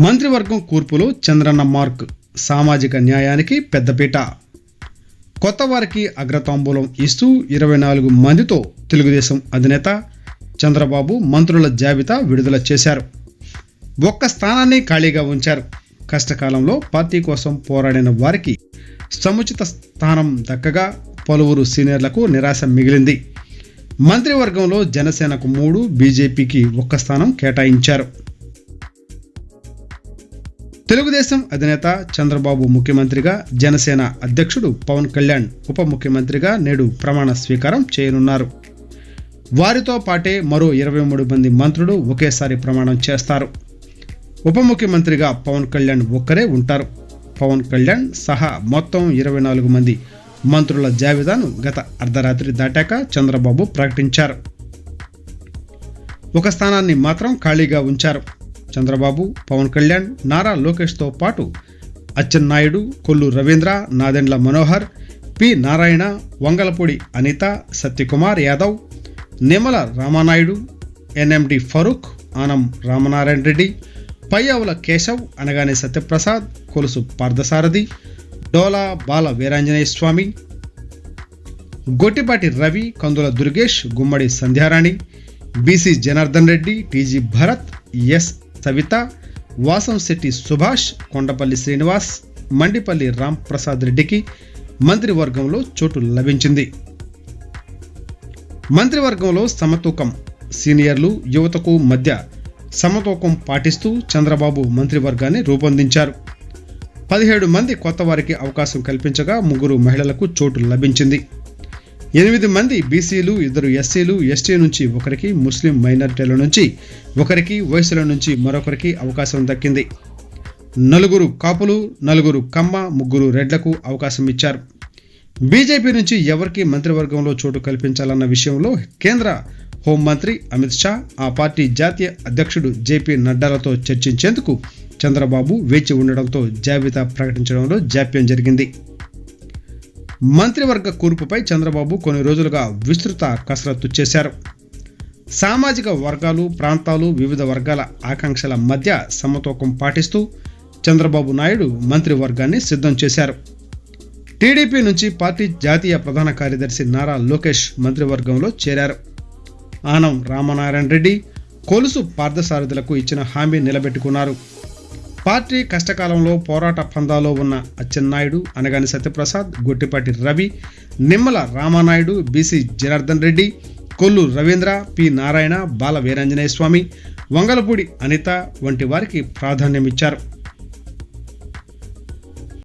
మంత్రివర్గం కూర్పులో చంద్రన్న మార్క్ సామాజిక న్యాయానికి పెద్దపీట. కొత్త వారికి అగ్రతాంబూలం ఇస్తూ ఇరవై నాలుగు మందితో తెలుగుదేశం అధినేత చంద్రబాబు మంత్రుల జాబితా విడుదల చేశారు. ఒక్క స్థానాన్ని ఖాళీగా ఉంచారు. కష్టకాలంలో పార్టీ కోసం పోరాడిన వారికి సముచిత స్థానం దక్కగా పలువురు సీనియర్లకు నిరాశ మిగిలింది. మంత్రివర్గంలో జనసేనకు మూడు బీజేపీకి ఒక్క స్థానం కేటాయించారు. తెలుగుదేశం అధినేత చంద్రబాబు ముఖ్యమంత్రిగా జనసేన అధ్యక్షుడు పవన్ కళ్యాణ్ ఉప ముఖ్యమంత్రిగా నేడు ప్రమాణ స్వీకారం చేయనున్నారు. వారితో పాటే మరో ఇరవై మూడు మంది మంత్రులు ఒకేసారి ప్రమాణం చేస్తారు. ఉప ముఖ్యమంత్రిగా పవన్ కళ్యాణ్ ఒక్కరే ఉంటారు. పవన్ కళ్యాణ్ సహా మొత్తం ఇరవై నాలుగు మంది మంత్రుల జాబితాను గత అర్ధరాత్రి దాటాక చంద్రబాబు ప్రకటించారు. ఒక స్థానాన్ని మాత్రం ఖాళీగా ఉంచారు. చంద్రబాబు పవన్ కళ్యాణ్ నారా లోకేష్తో పాటు Atchannaidu Kollu Ravindra Nadendla Manohar P Narayana Vangalapudi Anitha Satyakumar Yadav Nimmala Ramanaidu N M D Farooq Anam Ramanarayana Reddy Payyavula Keshav Anagani Satyaprasad Kolusu Parthasarathy Dola Bala Veeranjaneya Swamy Gottipati Ravi Kandula Durgesh Gummadi Sandhyarani B C Janardhan Reddy T G Bharath S Savitha Vasamsetti Subhash Kondapalli Srinivas Mandipalli Ram Prasad రెడ్డికి మంత్రివర్గంలో చోటు లభించింది. మంత్రివర్గంలో సమతూకం సీనియర్లు యువతకు మధ్య సమతూకం పాటిస్తూ చంద్రబాబు మంత్రివర్గాన్ని రూపొందించారు. పదిహేడు మంది కొత్త వారికి అవకాశం కల్పించగా ముగ్గురు మహిళలకు చోటు లభించింది. ఎనిమిది మంది బీసీలు ఇద్దరు ఎస్సీలు ఎస్టీ నుంచి ఒకరికి ముస్లిం మైనారిటీల నుంచి ఒకరికి వయసుల నుంచి మరొకరికి అవకాశం దక్కింది. నలుగురు కాపులు నలుగురు కమ్మ ముగ్గురు రెడ్లకు అవకాశం ఇచ్చారు. బీజేపీ నుంచి ఎవరికి మంత్రివర్గంలో చోటు కల్పించాలన్న విషయంలో కేంద్ర హోంమంత్రి అమిత్ షా ఆ పార్టీ జాతీయ అధ్యక్షుడు జేపీ నడ్డాలతో చర్చించేందుకు చంద్రబాబు వేచి ఉండడంతో జాబితా ప్రకటించడంలో జాప్యం జరిగింది. మంత్రివర్గ కూర్పుపై చంద్రబాబు కొన్ని రోజులుగా విస్తృత కసరత్తు చేశారు. సామాజిక వర్గాలు ప్రాంతాలు వివిధ వర్గాల ఆకాంక్షల మధ్య సమతూకం పాటిస్తూ చంద్రబాబు నాయుడు మంత్రివర్గాన్ని సిద్ధం చేశారు. టీడీపీ నుంచి పార్టీ జాతీయ ప్రధాన కార్యదర్శి నారా లోకేష్ మంత్రివర్గంలో చేరారు. ఆనం రామనారాయణ రెడ్డి కొలుసు పార్థసారథులకు ఇచ్చిన హామీ నిలబెట్టుకున్నారు. పార్టీ కష్టకాలంలో పోరాట పందాలో ఉన్న Atchannaidu Anagani Satyaprasad Gottipati Ravi Nimmala Ramanaidu B C Janardhan Reddy Kollu Ravindra P Narayana Bala Veeranjaneya Swamy Vangalapudi Anitha వంటి వారికి ప్రాధాన్యమిచ్చారు.